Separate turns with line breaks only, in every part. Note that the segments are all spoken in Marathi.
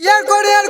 ইয়ার করে ইয়ার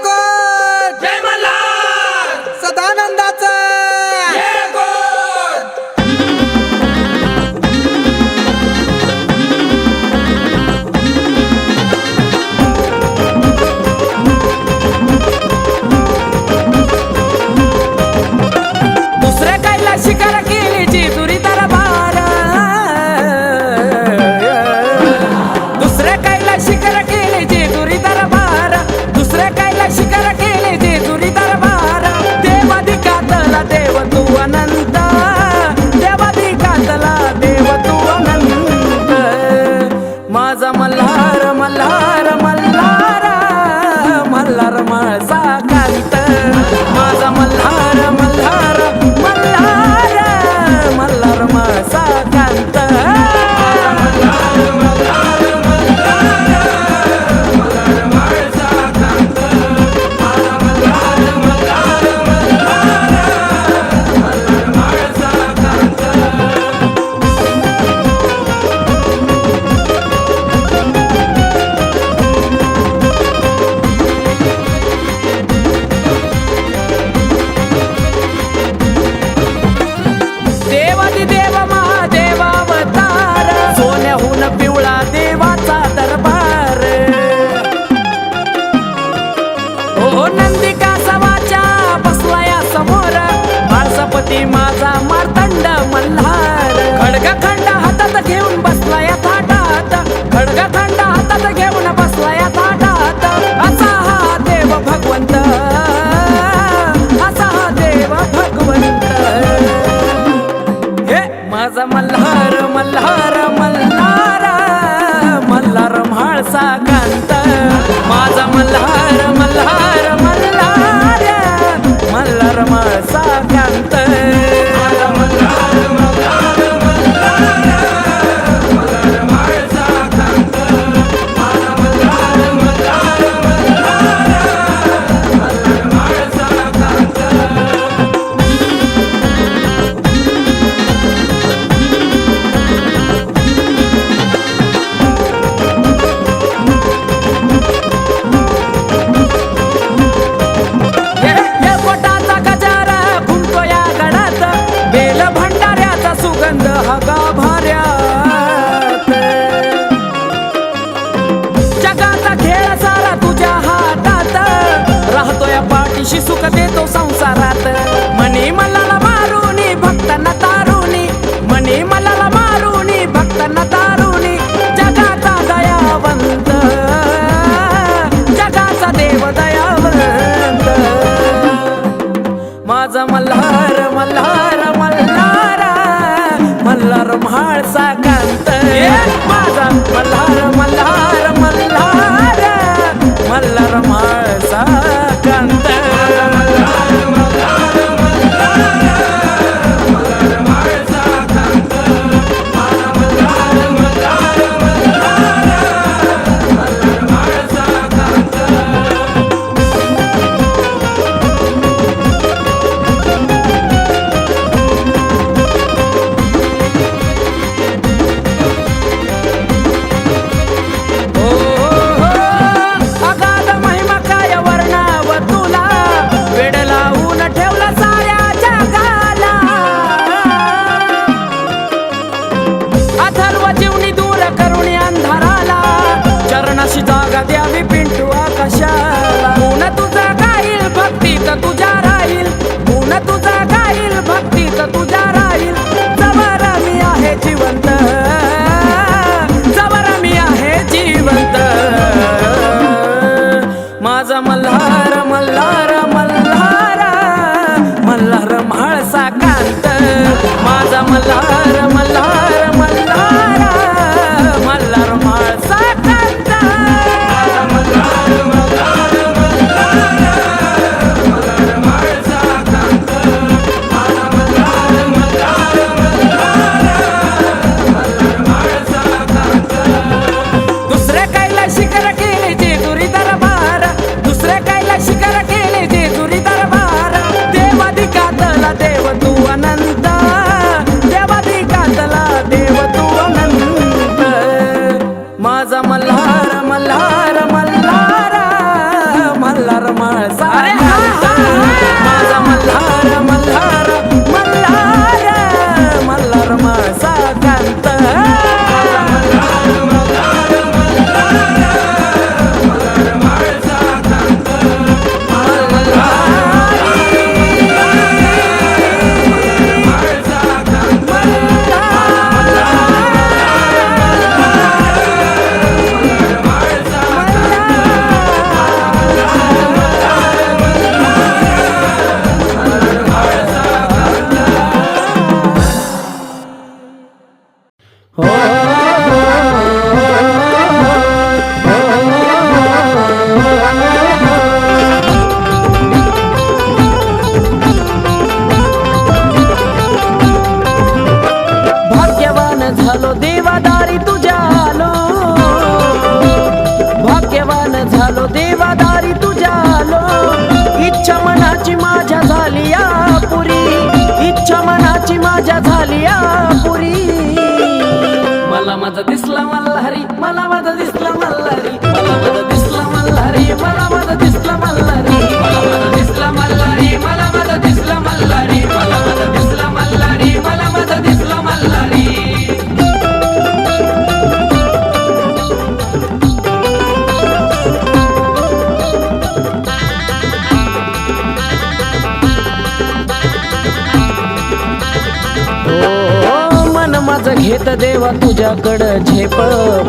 माझं घेत देवा तुझ्याकडं झेप.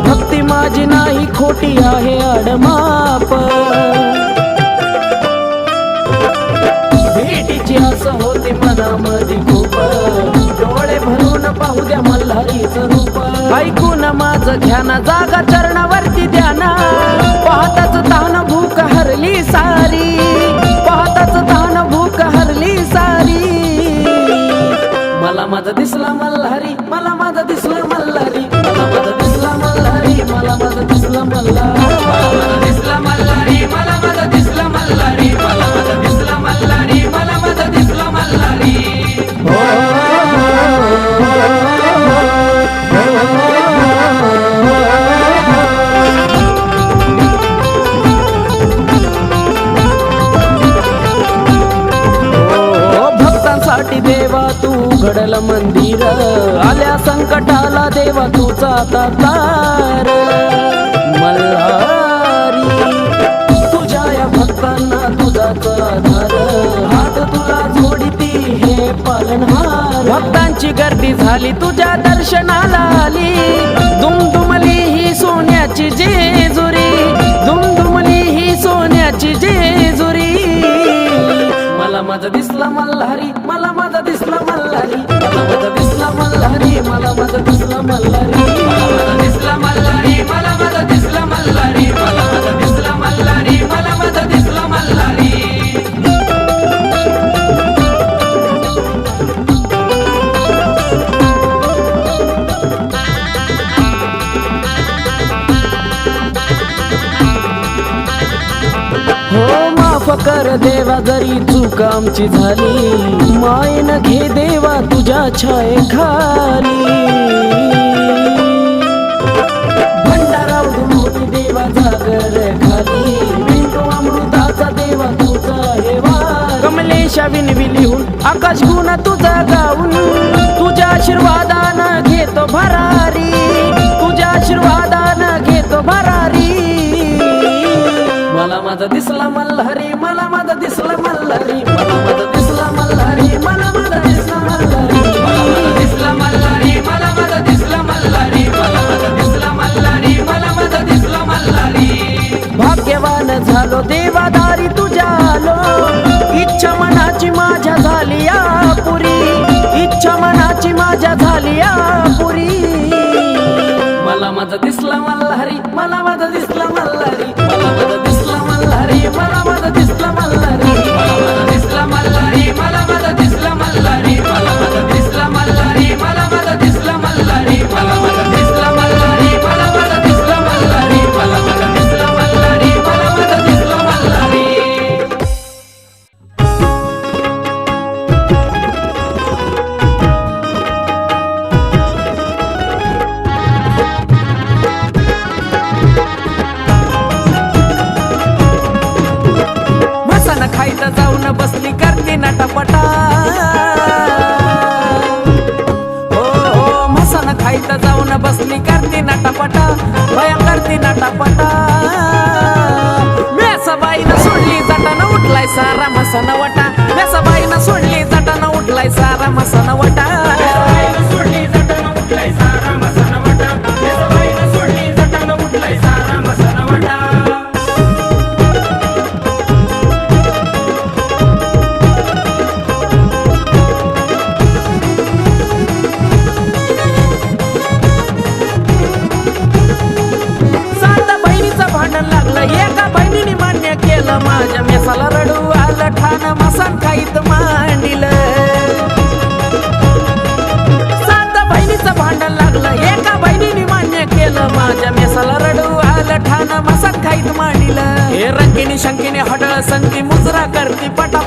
भक्ती माझी नाही खोटी आहे अडमाप. भेटीची असं होती मनामध्ये खूप. डोळे भरून पाहू द्या मल्हारीचं रूप. ऐकून माझं ध्यान जागा चरणावरती ध्यान पाहताच तान भूक हरली सारी. पाहताच तान भूक हरली सारी. मला माझा दिसला मल्हारी. देवा तू घडल मंदिर. आल्या संकटाला देवा तुझा तार. मल्हारी तुझ्या या भक्तांना तुझाच आधार. हात तुला जोडती हे पालनहार. भक्तांची गर्दी झाली तुझ्या दर्शनाला आली. दुमदुमली ही सोन्याची जेजुरी. दुमदुमली ही सोन्याची जेजुरी. माझा दिसला मल्हारी मला माझा दिसला मल्हारी. मला माझा दिसला मल्हारी मला माझा दिसला मल्हारी. देवा जरी चूक आमची झाली मायन घे देवा तुझ्या छाये खाली. भंडारा होती देवा जागर खाली. पिंटू अमृताचा देवा तुझा हेवा कमलेशा विनवी लिहून आकाश गुण तुझा गाऊन तुझ्या आशीर्वादानं घेतो भरारी. तुझ्या आशीर्वादानं घेतो भरारी. मला माझा दिसला मल्हारी. झालो देवादारी तुझ्या आलो इच्छा मनाची माझ्या झाली या पुरी इच्छा मनाची माझ्या झाली या पुरी मला माझा दिसला मला नवटा व्यासाबाईनं सोडली जाताना उठलाय सारा शंकिनी शंकिनी हटळ संती मुजरा करती पटा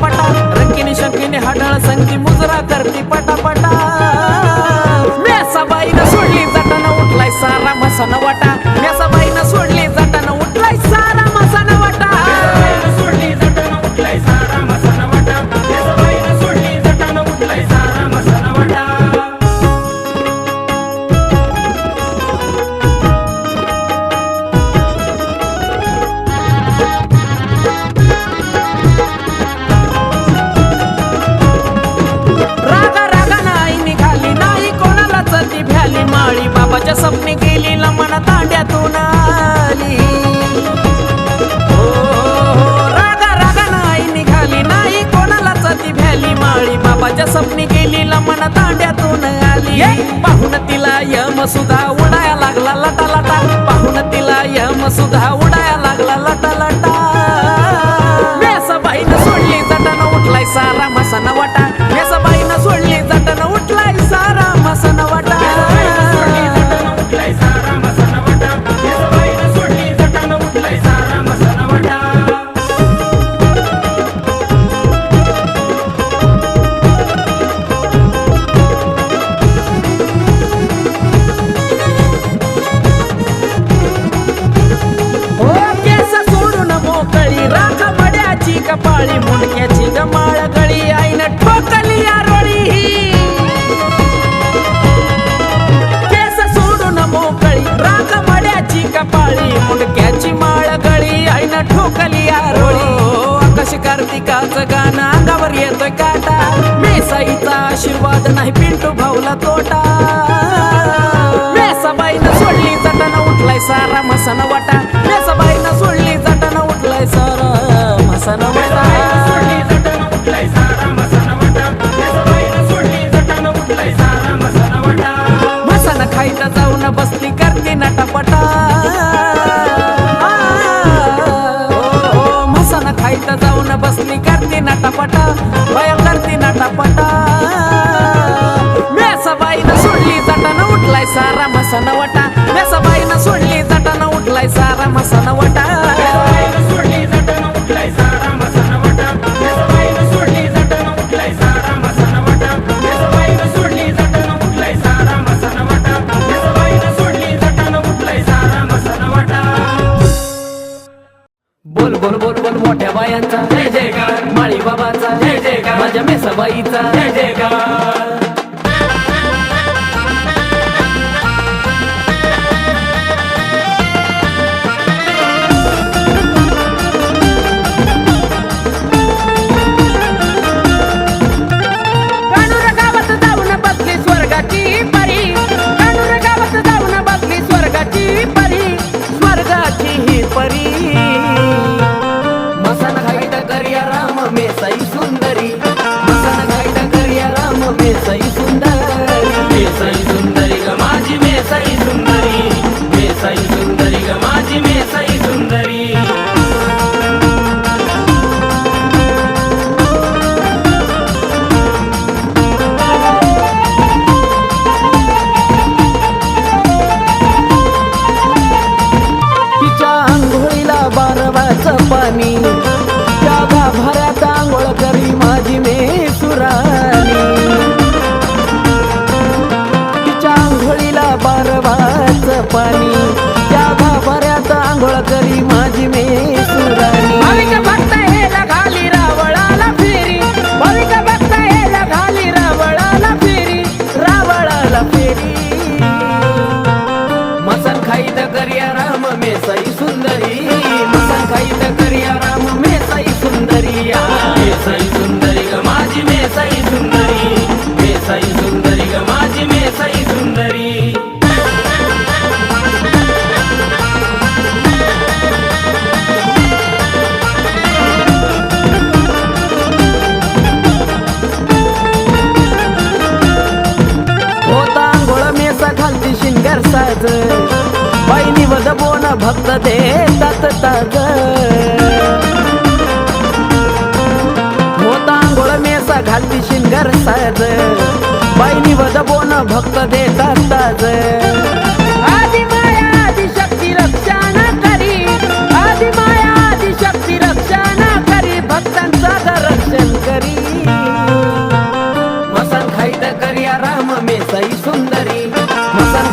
पाळी मुंडक्याची माळ गळी आईनं ठोकली आरोळी. आकाश कार्तिकाचं गाणं अंगावर येतोय काटा. मेसाईचा आशीर्वाद नाही पिंटू मसन वटा. बोल बोल बोल बोल मोठ्या बायांचा. जय जयकार माळी बाबाचा. जय जयकार. माझ्या मेसाबाईचा. जय जयकार. и ताज बहिणी वध बोन भक्त देतात ताज. होतांगोळ मेसा घालती शिंगर साज. बहिणी वध बोन भक्त दे ताज. आदि माया करी. आदि माया आदि करी. भक्तांचा रक्षण करी. मसन खाईत करिया सुंदरी. मसन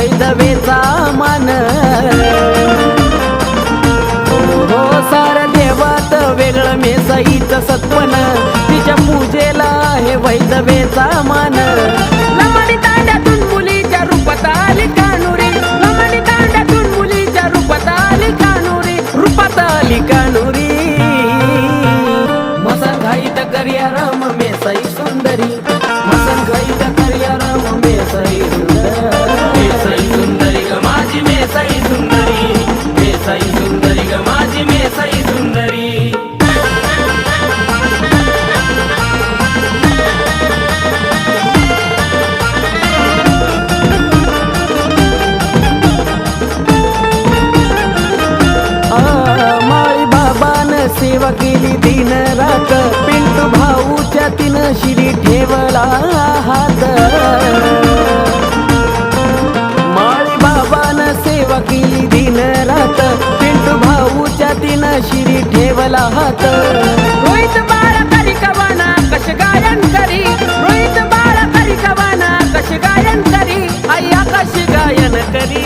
वैधवेचा मान. हो सार देवात वेगळं मे सईच सत्पन. तिच्या पूजेला हे वैधवेचा मान. शिरी ठेवला हात. रोहित बाळ तरी कवाना कश गायन करी. रोहित बाळ तरी कवाना कश गायन करी. आई आकाश गायन करी.